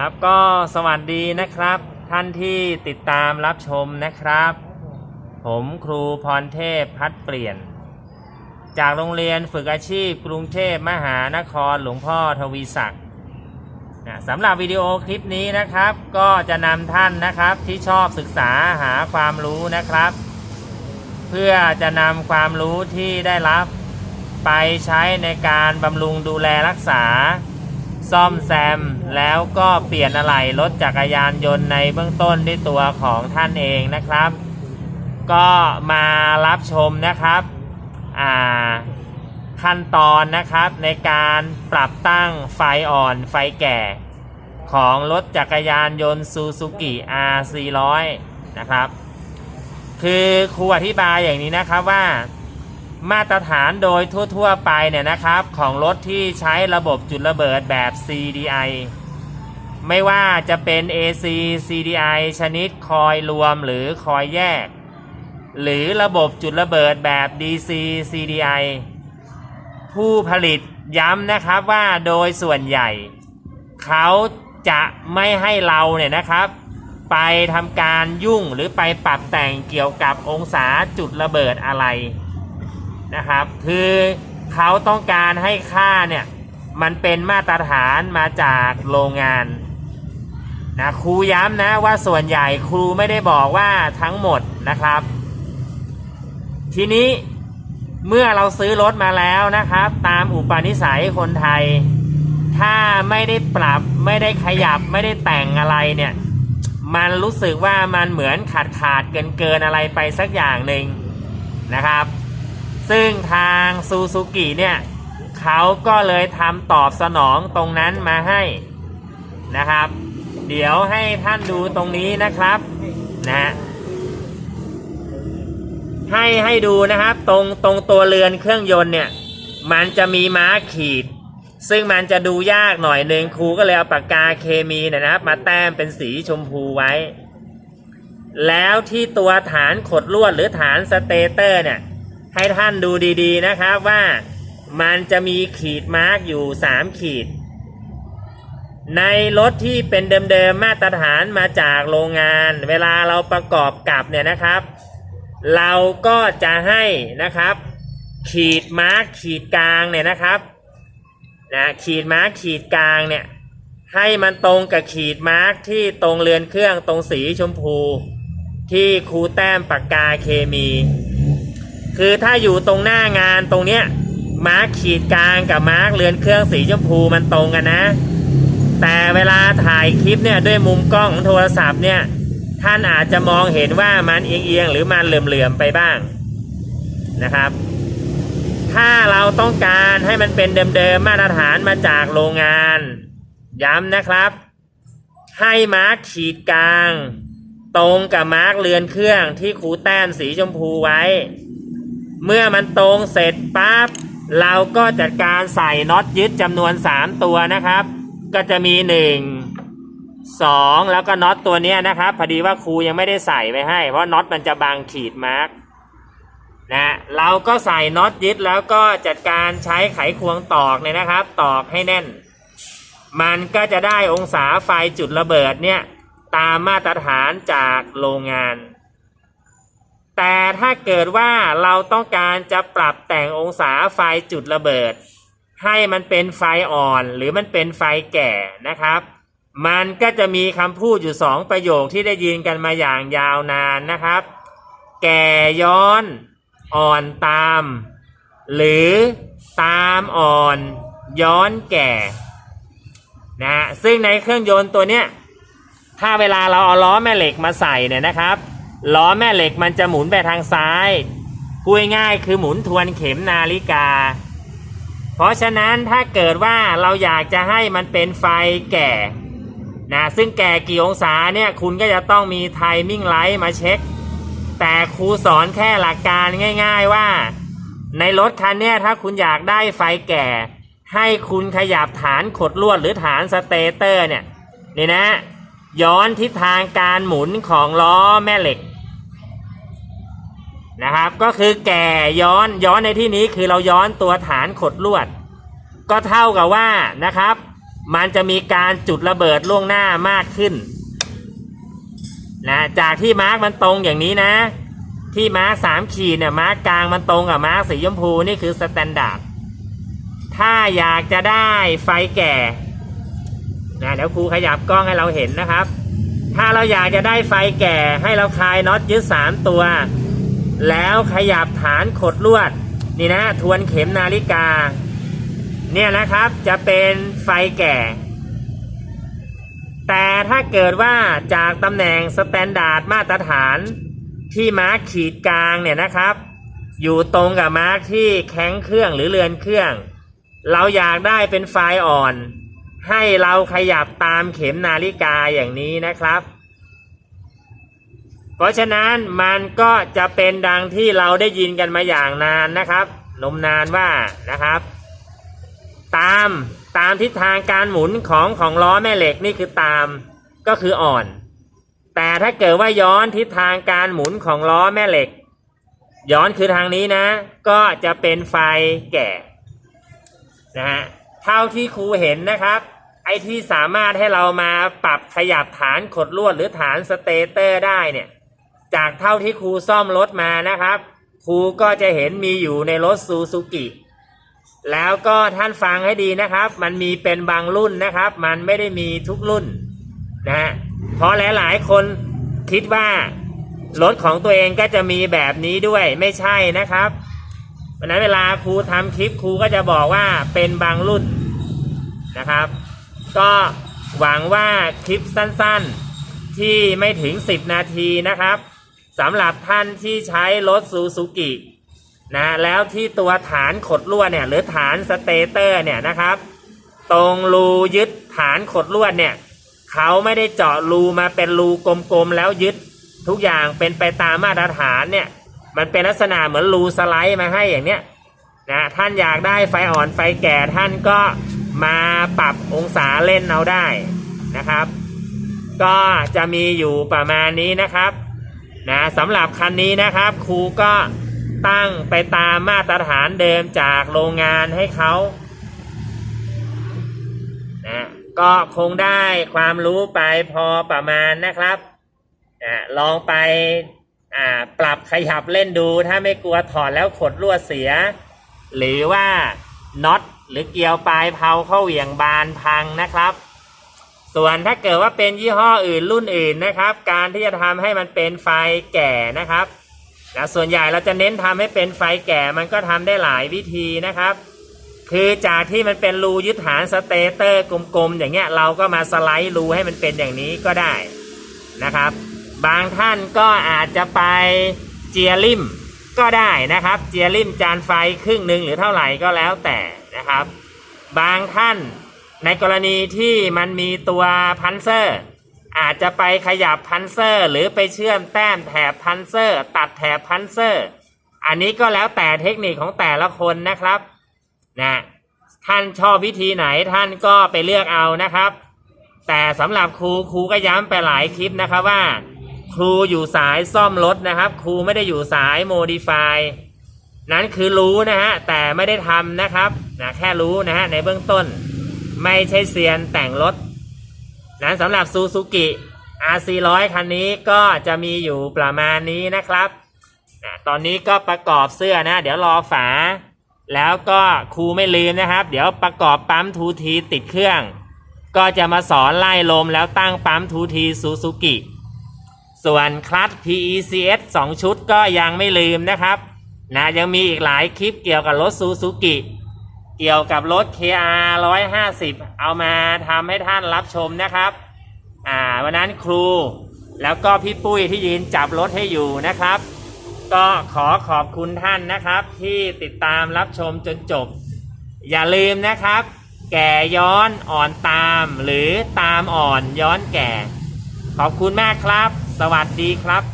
ครับก็สวัสดีนะครับ ท่านที่ติดตามรับชมนะครับ ผมครูพรเทพพัดเปลี่ยน จากโรงเรียนฝึกอาชีพกรุงเทพมหานครหลวงพ่อทวีศักดิ์นะสำหรับวิดีโอคลิปนี้นะครับ ก็จะนำท่านนะครับที่ชอบศึกษาหาความรู้นะครับ เพื่อจะนำความรู้ที่ได้รับ ไปใช้ในการบำรุงดูแลรักษา ซ่อมแซมแล้วก็เปลี่ยนอะไหล่รถจักรยานยนต์ในเบื้องต้นด้วยตัวของท่านเองนะครับ ก็มารับชมนะครับอ่าขั้นตอนนะครับในการปรับตั้งไฟอ่อนไฟแก่ ของรถจักรยานยนต์ซูซูกิ R400 นะครับ คือครูอธิบายอย่างนี้นะครับว่า มาตรฐานโดยทั่ว ๆ ไปเนี่ยนะครับ ของรถที่ใช้ระบบจุดระเบิดแบบ CDI ไม่ว่าจะเป็น AC CDI ชนิดคอยรวมหรือคอยแยก หรือระบบจุดระเบิดแบบ DC CDI ผู้ผลิตย้ำนะครับว่าโดยส่วนใหญ่ เขาจะไม่ให้เราเนี่ยนะครับ ไปทำการยุ่งหรือไปปรับแต่งเกี่ยวกับองศาจุดระเบิดอะไร นะครับ คือเขาต้องการให้ค่าเนี่ยมันเป็นมาตรฐานมาจากโรงงานนะครูย้ำนะว่าส่วนใหญ่ครูไม่ได้บอกว่าทั้งหมดนะครับ ทีนี้เมื่อเราซื้อรถมาแล้วนะครับ ตามอุปนิสัยคนไทย ถ้าไม่ได้ปรับไม่ได้ขยับไม่ได้แต่งอะไรเนี่ย มันรู้สึกว่ามันเหมือนขาดขาดเกินเกินอะไรไปสักอย่างหนึ่งนะครับ ซึ่งทางซูซูกิเนี่ยเขาก็เลยทำตอบสนองตรงนั้นมาให้นะครับ เดี๋ยวให้ท่านดูตรงนี้นะครับนะให้ให้ดูนะครับตรงตรงตัวเรือนเครื่องยนต์เนี่ย มันจะมีม้าขีด ซึ่งมันจะดูยากหน่อยหนึ่งครูก็เลยเอาปากกาเคมีนะครับ มาแต้มเป็นสีชมพูไว้ แล้วที่ตัวฐานขดลวดหรือฐานสเตเตอร์เนี่ย ให้ท่านดูดีๆนะครับว่ามันจะมีขีดมาร์กอยู่ 3 ขีด ในรถที่เป็นเดิมๆมาตรฐานมาจากโรงงาน เวลาเราประกอบกับเนี่ยนะครับ เราก็จะให้นะครับ ขีดมาร์กขีดกลางเนี่ยนะครับนะขีดมาร์กขีดกลางเนี่ยให้มันตรงกับขีดมาร์กที่ตรงเรือนเครื่องตรงสีชมพู ที่ครูแต้มปากกาเคมี คือถ้าอยู่ตรงหน้างานตรงเนี้ยมาร์คขีดกลางกับมาร์คเรือนเครื่องสีชมพูมันตรงกันนะ แต่เวลาถ่ายคลิปเนี่ยด้วยมุมกล้องของโทรศัพท์เนี่ยท่านอาจจะมองเห็นว่ามันเอียงๆหรือมันเหลื่อมๆไปบ้างนะครับ ถ้าเราต้องการให้มันเป็นเดิมๆมาตรฐานมาจากโรงงาน ย้ำนะครับ ให้มาร์คขีดกลาง ตรงกับมาร์กเรือนเครื่องที่ครูแต้มสีชมพูไว้ เมื่อมันตรงเสร็จปั๊บเราก็จัดการใส่น็อตยึดจำนวน 3 ตัวนะครับ ก็จะมี 1 2 แล้วก็น็อตตัวนี้นะครับ พอดีว่าครูยังไม่ได้ใส่ไว้ให้ เพราะน็อตมันจะบางขีดมาร์กนะเราก็ใส่น็อตยึดแล้วก็จัดการใช้ไขควงตอกเนี่ยนะครับ ตอกให้แน่น มันก็จะได้องศาไฟจุดระเบิดเนี่ยตามมาตรฐานจากโรงงาน แต่ถ้าเกิดว่าเราต้องการจะปรับแต่งองศาไฟจุดระเบิด ให้มันเป็นไฟอ่อนหรือมันเป็นไฟแก่นะครับ มันก็จะมีคำพูดอยู่สองประโยคที่ได้ยินกันมาอย่างยาวนานนะครับ แก่ย้อนอ่อนตาม หรือตามอ่อนย้อนแก่นะซึ่งในเครื่องยนต์ตัวเนี้ยถ้าเวลาเราเอาล้อแม่เหล็กมาใส่เนี่ยนะครับ ล้อแม่เหล็กมันจะหมุนไปทางซ้ายพูดง่ายคือหมุนทวนเข็มนาฬิกา เพราะฉะนั้นถ้าเกิดว่าเราอยากจะให้มันเป็นไฟแก่นะซึ่งแก่กี่องศาเนี่ยคุณก็จะต้องมีไทมิ่งไลท์มาเช็ค แต่ครูสอนแค่หลักการง่าย ๆว่า ในรถคันเนี้ยถ้าคุณอยากได้ไฟแก่ ให้คุณขยับฐานขดลวดหรือฐานสเตเตอร์เนี่ยนี่นะย้อนทิศทางการหมุนของล้อแม่เหล็ก นะครับ ก็คือแก่ย้อนย้อนในที่นี้คือเราย้อนตัวฐานขดลวด ก็เท่ากับว่านะครับ มันจะมีการจุดระเบิดล่วงหน้ามากขึ้นนะจากที่มาร์กมันตรงอย่างนี้นะ ที่มาร์กสามขีดเนี่ยมาร์กกลางมันตรงกับมาร์กสีชมพูนี่คือสแตนดาร์ดถ้าอยากจะได้ไฟแก่นะเดี๋ยวครูขยับกล้องให้เราเห็นนะครับ ถ้าเราอยากจะได้ไฟแก่ให้เราคลายน็อตยึดสามตัว แล้วขยับฐานขดลวด นี่นะ ทวนเข็มนาฬิกา เนี่ยนะครับจะเป็นไฟแก่ แต่ถ้าเกิดว่าจากตำแหน่งสแตนดาร์ดมาตรฐานที่มาร์คขีดกลางเนี่ยนะครับ อยู่ตรงกับมาร์คที่แข้งเครื่องหรือเรือนเครื่อง เราอยากได้เป็นไฟอ่อน ให้เราขยับตามเข็มนาฬิกาอย่างนี้นะครับ เพราะฉะนั้นมันก็จะเป็นดังที่เราได้ยินกันมาอย่างนานนะครับนมนานว่านะครับ ตามตามทิศทางการหมุนของของล้อแม่เหล็กนี่คือตามก็คืออ่อน แต่ถ้าเกิดว่าย้อนทิศทางการหมุนของล้อแม่เหล็ก ย้อนคือทางนี้นะ ก็จะเป็นไฟแก่นะฮะเท่าที่ครูเห็นนะครับ ไอที่สามารถให้เรามาปรับขยับฐานขดลวดหรือฐานสเตเตอร์ได้เนี่ย จากเท่าที่ครูซ่อมรถมานะครับ ครูก็จะเห็นมีอยู่ในรถซูซูกิแล้วก็ท่านฟังให้ดีนะครับ มันมีเป็นบางรุ่นนะครับ มันไม่ได้มีทุกรุ่นนะฮะเพราะหลายๆคนคิดว่ารถของตัวเองก็จะมีแบบนี้ด้วยไม่ใช่นะครับวันนั้นเวลาครูทำคลิปครูก็จะบอกว่าเป็นบางรุ่นนะครับ ก็หวังว่าคลิปสั้นๆที่ไม่ถึง 10 นาทีนะครับ สำหรับท่านที่ใช้รถซูซูกินะแล้วที่ตัวฐานขดลวดเนี่ยหรือฐานสเตเตอร์เนี่ยนะครับ ตรงรูยึดฐานขดลวดเนี่ยเขาไม่ได้เจาะรูมาเป็นรูกลมๆแล้วยึดทุกอย่างเป็นไปตามมาตรฐานเนี่ยมันเป็นลักษณะเหมือนรูสไลด์มาให้อย่างเนี้ยนะท่านอยากได้ไฟอ่อนไฟแก่ท่านก็มาปรับองศาเล่นเอาได้นะครับ ก็จะมีอยู่ประมาณนี้นะครับ นะสำหรับคันนี้นะครับครูก็ตั้งไปตามมาตรฐานเดิมจากโรงงานให้เขานะก็คงได้ความรู้ไปพอประมาณนะครับนะลองไปอ่าปรับขยับเล่นดูถ้าไม่กลัวถอดแล้วขดลวเสีย หรือว่าน็อตหรือเกลียวปลายเพาเข้าเหวี่ยงบานพังนะครับ ส่วนถ้าเกิดว่าเป็นยี่ห้ออื่นรุ่นอื่นนะครับ การที่จะทำให้มันเป็นไฟแก่นะครับนะส่วนใหญ่เราจะเน้นทำให้เป็นไฟแก่มันก็ทำได้หลายวิธีนะครับ คือจากที่มันเป็นรูยึดฐานสเตเตอร์กลมๆอย่างเงี้ยเราก็มาสไลด์รูให้มันเป็นอย่างนี้ก็ได้นะครับ บางท่านก็อาจจะไปเจียริมก็ได้นะครับ เจียริมจานไฟครึ่งหนึ่งหรือเท่าไหร่ก็แล้วแต่นะครับ บางท่าน ในกรณีที่มันมีตัวพันเซอร์ อาจจะไปขยับพันเซอร์ หรือไปเชื่อมแต้มแถบพันเซอร์ ตัดแถบพันเซอร์ อันนี้ก็แล้วแต่เทคนิคของแต่ละคนนะครับนะท่านชอบวิธีไหนท่านก็ไปเลือกเอานะครับ แต่สำหรับครูครูก็ย้ำไปหลายคลิปนะครับว่า ครูอยู่สายซ่อมรถนะครับ ครูไม่ได้อยู่สายโมดิฟายนั้นคือรู้นะฮะแต่ไม่ได้ทำนะครับนะแค่รู้นะฮะในเบื้องต้น ไม่ใช่เซียนแต่งรถนั้นสำหรับซูซูกิ R400 คันนี้ก็จะมีอยู่ประมาณนี้นะครับ ตอนนี้ก็ประกอบเสื้อนะ เดี๋ยวรอฝา แล้วก็ครูไม่ลืมนะครับ เดี๋ยวประกอบปั๊มทูทีติดเครื่อง ก็จะมาสอนไล่ลมแล้วตั้งปั๊มทูทีซูซูกิ ส่วนคลัตช์ PECS 2 ชุดก็ยังไม่ลืมนะครับนะยังมีอีกหลายคลิปเกี่ยวกับรถซูซูกิ เกี่ยวกับรถ KR 150 เอามาทำให้ท่านรับชมนะครับ อ่าวันนั้นครูแล้วก็พี่ปุ้ยที่ยืนจับรถให้อยู่นะครับ ก็ขอขอบคุณท่านนะครับ ที่ติดตามรับชมจนจบ อย่าลืมนะครับ แก่ย้อนอ่อนตามหรือตามอ่อนย้อนแก่ ขอบคุณมากครับ สวัสดีครับ